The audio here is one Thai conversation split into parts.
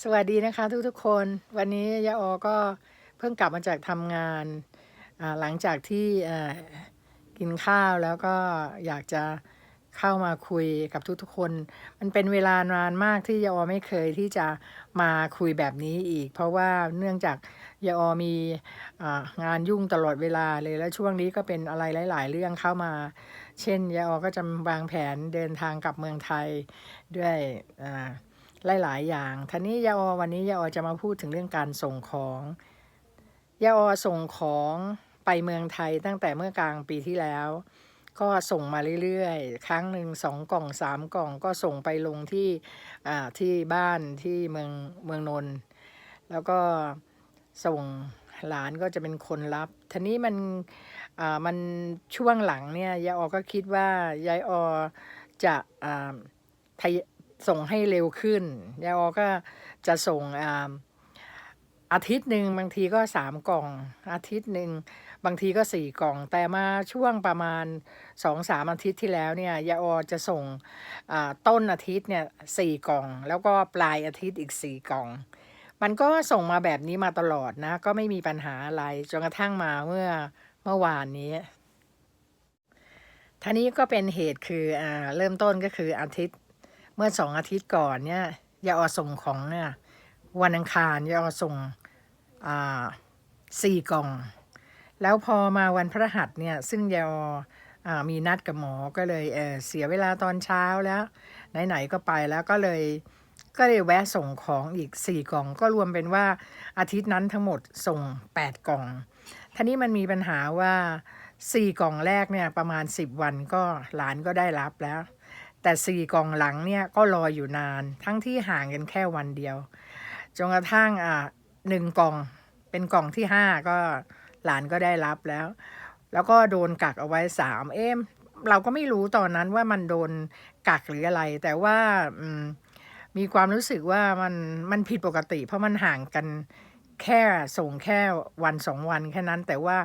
สวัสดีนะคะทุกๆคน วันนี้ยาออก็เพิ่งกลับมาจากทำงานหลังจากที่กินข้าวแล้วก็อยากจะเข้ามาคุยกับทุกๆคน มันเป็นเวลานานมากที่ยาออไม่เคยที่จะมาคุยแบบนี้อีก เพราะว่าเนื่องจากยาออมีงานยุ่งตลอดเวลาเลยแล้วช่วงนี้ก็เป็นอะไรหลาย ๆ เรื่องเข้ามา เช่นยาออก็จะวางแผนเดินทางกลับเมืองไทยด้วยอ่า หลาย ๆ อย่างทีนี้ยาออวันนี้ยาอจะมาพูดถึงเรื่องการส่งของยาอส่งของไปเมืองไทยตั้งแต่เมื่อกลางปีที่แล้ว ก็ส่งมาเรื่อยๆ ครั้งหนึ่งสองกล่องสามกล่องก็ส่งไปลงที่อ่าที่บ้านที่เมืองเมืองนนท์แล้วก็ส่งหลานก็จะเป็นคนรับทีนี้มันอ่ามันช่วงหลังเนี่ยยาออก็คิดว่ายายอจะอ่าทย ส่งให้เร็วขึ้นยาออก็จะส่งอาอาทิตย์หนึ่งบางทีก็สามกล่อง อาทิตย์หนึ่งบางทีก็สี่กล่อง แต่มาช่วงประมาณสองสามอาทิตย์ที่แล้วเนี่ยยาออจะส่งต้นอาทิตย์เนี่ยสี่กล่อง แล้วก็ปลายอาทิตย์อีกสี่กล่อง มันก็ส่งมาแบบนี้มาตลอดนะ ก็ไม่มีปัญหาอะไรจนกระทั่งมาเมื่อเมื่อวานนี้ท่านี้ก็เป็นเหตุคืออเริ่มต้นก็คืออาทิตย์ มื่อสองอาทิตย์ก่อนเนี่ยยาออส่งของเนี่ยวันอังคารยาออส่งอ่าสี่กล่อง แล้วพอมาวันพฤหัสเนี่ยซึ่งยาออามีนัดกับหมอก็เลยเออเสียเวลาตอนเช้าแล้วไหนๆก็ไปแล้วก็เลยก็เลยแวะส่งของอีกสี่กล่อง ก็รวมเป็นว่าอาทิตย์นั้นทั้งหมดส่งแปดกล่องทีนี้มันมีปัญหาว่าสี่กล่องแรกเนี่ยประมาณสิบวันก็หลานก็ได้รับแล้ว แต่สี่กองหลังเนี่ยก็รออยู่นาน ทั้งที่ห่างกันแค่วันเดียว จนกระทั่งอ่าหนึ่งกล่อง เป็นกล่องที่ห้าก็หลานก็ได้รับแล้ว แล้วก็โดนกักเอาไว้สามเอ๊ะเราก็ไม่รู้ตอนนั้นว่ามันโดนกักหรืออะไร แต่ว่ามมีความรู้สึกว่ามันมันผิดปกติ เพราะมันห่างกันแค่ส่งแค่วันสองวันแค่นั้น แต่ว่า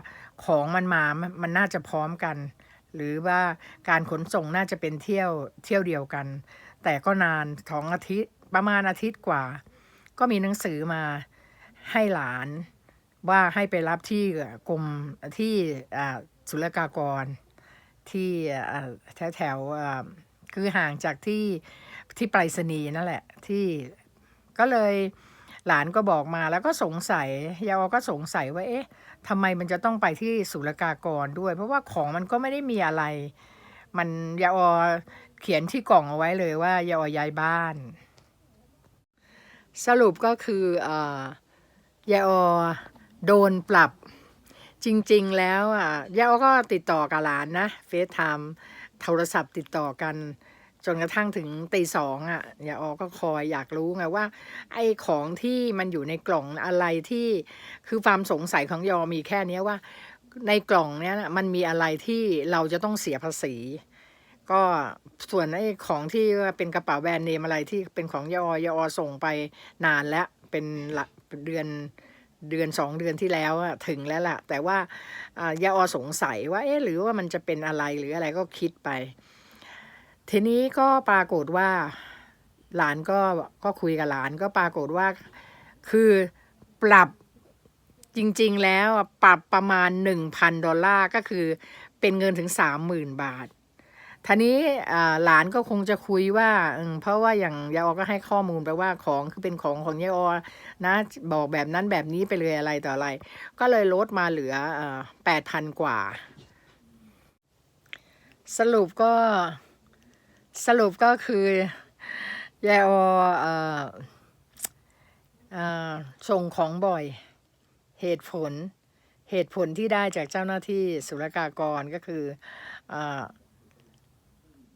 ของมันมามันน่าจะพร้อมกัน หรือว่าการขนส่งน่าจะเป็นเที่ยวเที่ยวเดียวกัน แต่ก็นานสองอาทิตย์ประมาณอาทิตย์กว่า ก็มีหนังสือมาให้หลานว่าให้ไปรับที่กรมที่อ่าศุลกากรที่แถวแถวคือห่างจากที่ที่ไปรษณีย์นั่นแหละ ที่ก็เลยหลานก็บอกมาแล้วก็สงสัยยาวก็สงสัยว่าเอ๊ะ ทำไมมันจะต้องไปที่ศุลกากรด้วย เพราะว่าของมันก็ไม่ได้มีอะไร มันยาออเขียนที่กล่องเอาไว้เลยว่ายาออย้ายบ้าน สรุปก็คืออ่อยาออโดนปรับจริง ๆ แล้วอะยาอก็ติดต่อกับหลานนะเฟซไทม์โทรศัพท์ติดต่อกัน จนกระทั่งถึงตีสองอะยาออก็คอยอยากรู้ไงว่า ไอ้ของที่มันอยู่ในกล่องอะไรที่คือความสงสัยของยอมีแค่นี้ว่า ในกล่องเนี้ยมันมีอะไรที่เราจะต้องเสียภาษี ก็ส่วนไอ้ของที่เป็นกระเป๋าแบรนด์เนมอะไรที่เป็นของยอยอส่งไปนานแล้วเป็นละเป็นเดือนเดือนสองเดือนที่แล้วถึงแล้วล่ะ แต่ว่าอ่ายาอสงสัยว่าเอ๊ะหรือว่ามันจะเป็นอะไรหรืออะไรก็คิดไป ทีนี้ก็ปรากฏว่า หลานก็ก็คุยกับหลานก็ปรากฏว่า คือปรับจริง ๆ แล้วปรับประมาณหนึ่งพันดอลลาร์ก็คือเป็นเงินถึงสามหมื่นบาททีนี้หลานก็คงจะคุยว่าเพราะว่าอย่างยายออก็ให้ข้อมูลไปว่าของคือเป็นของของยายออนะ บอกแบบนั้นแบบนี้ไปเลยอะไรต่ออะไร ก็เลยลดมาเหลือแปดพันกว่า สรุปก็ สรุปก็คือยายออส่งของบ่อย เหตุผล เหตุผลที่ได้จากเจ้าหน้าที่ศุลกากรก็คืออ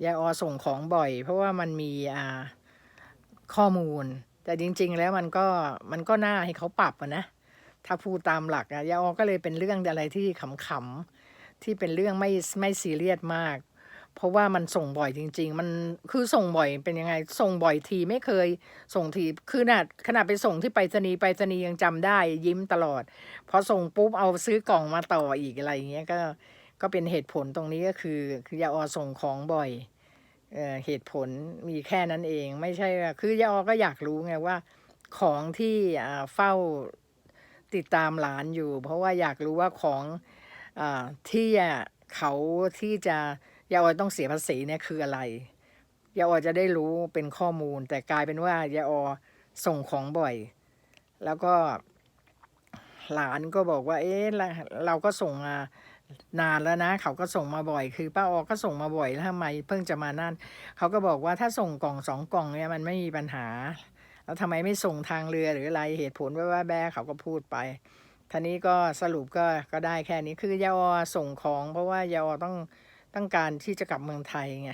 ยายออส่งของบ่อย เพราะว่ามันมีข้อมูล แต่จริง ๆ แล้วมันก็มันก็น่าให้เขาปรับนะ ถ้าพูดตามหลักอะยาออก็เลยเป็นเรื่องอะไรที่ขำๆที่เป็นเรื่องไม่ไม่ซีเรียสมาก เพราะว่ามันส่งบ่อยจริง ๆ มันคือส่งบ่อยเป็นยังไง ส่งบ่อยทีไม่เคยส่งทีคือนาดขนาดไปส่งที่ไปรษณีย์ไปรษณีย์ยังจำได้ ยิ้มตลอด พอส่งปุ๊บเอาซื้อกล่องมาต่ออีกอะไรอย่างเงี้ยก็ก็เป็นเหตุผลตรงนี้ก็คือคือยาออส่งของบ่อยเออเหตุผลมีแค่นั้นเอง ไม่ใช่คือยาออก็อยากรู้ไงว่า ของที่อ่าเฝ้าติดตามหลานอยู่ เพราะว่าอยากรู้ว่าของอที่เขาที่จะ ยายออต้องเสียภาษีเนี่ยคืออะไรยายออจะได้รู้เป็นข้อมูล แต่กลายเป็นว่ายายออส่งของบ่อย แล้วก็หลานก็บอกว่า เอ๊ะเราก็ส่งมานานแล้วนะ เขาก็ส่งมาบ่อย คือป้าออก็ส่งมาบ่อยแล้วทำไมเพิ่งจะมานั่น เขาก็บอกว่าถ้าส่งกล่องสองกล่องเนี่ยมันไม่มีปัญหา แล้วทำไมไม่ส่งทางเรือหรืออะไรเหตุผลว่าว่าแบ้เขาก็พูดไปท่านี้ก็สรุปก็ก็ได้แค่นี้คือยาอส่งของ เพราะว่ายาอต้อง ต้องการที่จะกลับเมืองไทยไง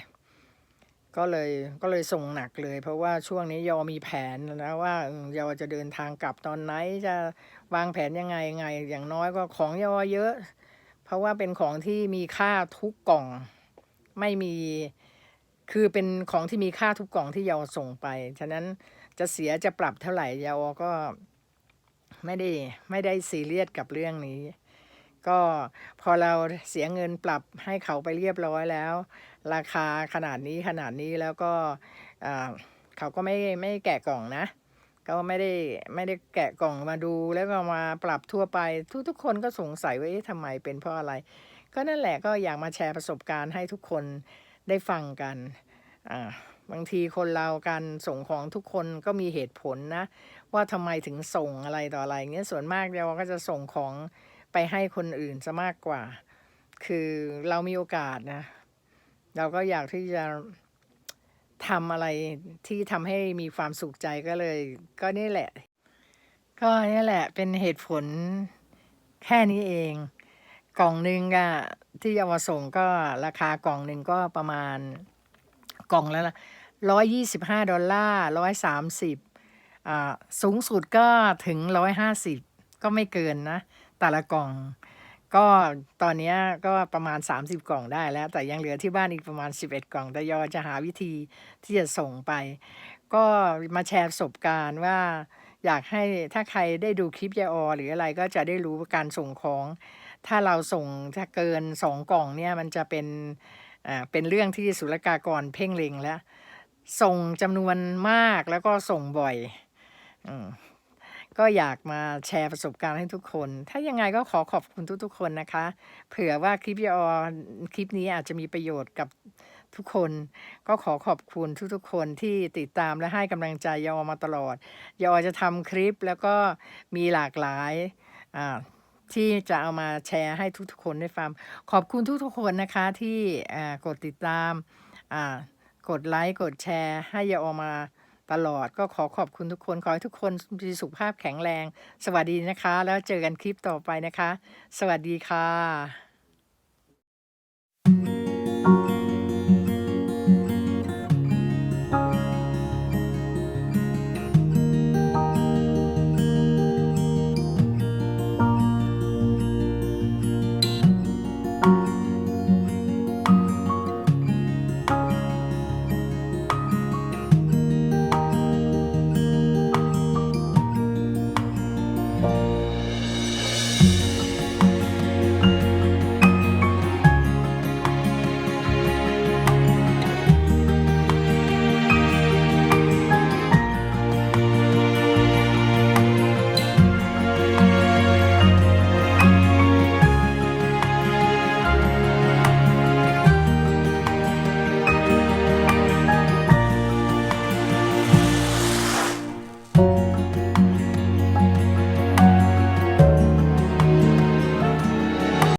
ก็เลยก็เลยส่งหนักเลย เพราะว่าช่วงนี้ยอมีแผนแล้วว่ายอจะเดินทางกลับตอนไหนจะวางแผนยังไงไง อย่างน้อยก็ของยอเยอะ เพราะว่าเป็นของที่มีค่าทุกกล่องไม่มีคือเป็นของที่มีค่าทุกกล่องที่ยอส่งไปฉะนั้นจะเสียจะปรับเท่าไหร่ยอก็ไม่ได้ไม่ได้ซีเรียสกับเรื่องนี้ ก็พอเราเสียเงินปรับให้เขาไปเรียบร้อยแล้ว ราคาขนาดนี้ขนาดนี้แล้วก็เขาก็ไม่ไม่แกะกล่องนะก็ไม่ได้ไม่ได้แกะกล่องมาดูแล้วก็มาปรับทั่วไป ทุกทุกคนก็สงสัยว่าทำไมเป็นเพราะอะไร ก็นั่นแหละก็อยากมาแชร์ประสบการณ์ให้ทุกคนได้ฟังกันอ่าบางทีคนเราการส่งของทุกคนก็มีเหตุผลนะ ว่าทำไมถึงส่งอะไรต่ออะไรเงี้ยส่วนมากเราก็จะส่งของ ไปให้คนอื่นซะมากกว่า คือเรามีโอกาสนะ เราก็อยากที่จะทำอะไรที่ทำให้มีความสุขใจก็เลย ก็นี่แหละ ก็นี่แหละเป็นเหตุผลแค่นี้เอง กล่องหนึ่งอะที่จะมาส่งก็ราคากล่องหนึ่งก็ประมาณกล่องแล้วร้อยยี่สิบห้าดอลลาร์ร้อยสามสิบอ่าสูงสุดก็ถึงร้อยห้าสิบก็ไม่เกินนะ แต่ละกล่อง ก็ตอนนี้ก็ประมาณ 30 กล่องได้แล้ว แต่ยังเหลือที่บ้านอีกประมาณ 11 กล่องแต่ยอจะหาวิธีที่จะส่งไป ก็มาแชร์ประสบการณ์ว่าอยากให้ถ้าใครได้ดูคลิปยาออ หรืออะไรก็จะได้รู้การส่งของ ถ้าเราส่งถ้าเกินสองกล่องเนี่ยมันจะเป็นอ่าเป็นเรื่องที่ศุลกากรเพ่งเล็งแล้ว ส่งจำนวนมากแล้วก็ส่งบ่อยอม ก็อยากมาแชร์ประสบการณ์ให้ทุกคน ถ้ายังไงก็ขอขอบคุณทุกๆคนนะคะ เผื่อว่าคลิปยอคลิปนี้อาจจะมีประโยชน์กับทุกคน ก็ขอขอบคุณทุกๆคนที่ติดตามและให้กำลังใจยอมาตลอด ยอจะทำคลิปแล้วก็มีหลากหลายอ่าที่จะเอามาแชร์ให้ทุกๆคนได้ฟัง ขอบคุณทุกๆคนนะคะที่อ่ากดติดตามอ่ากดไลค์ กดแชร์ ให้ยาออมา ตลอดก็ขอขอบคุณทุกคน ขอให้ทุกคนมีสุขภาพแข็งแรง สวัสดีนะคะ แล้วเจอกันคลิปต่อไปนะคะ สวัสดีค่ะ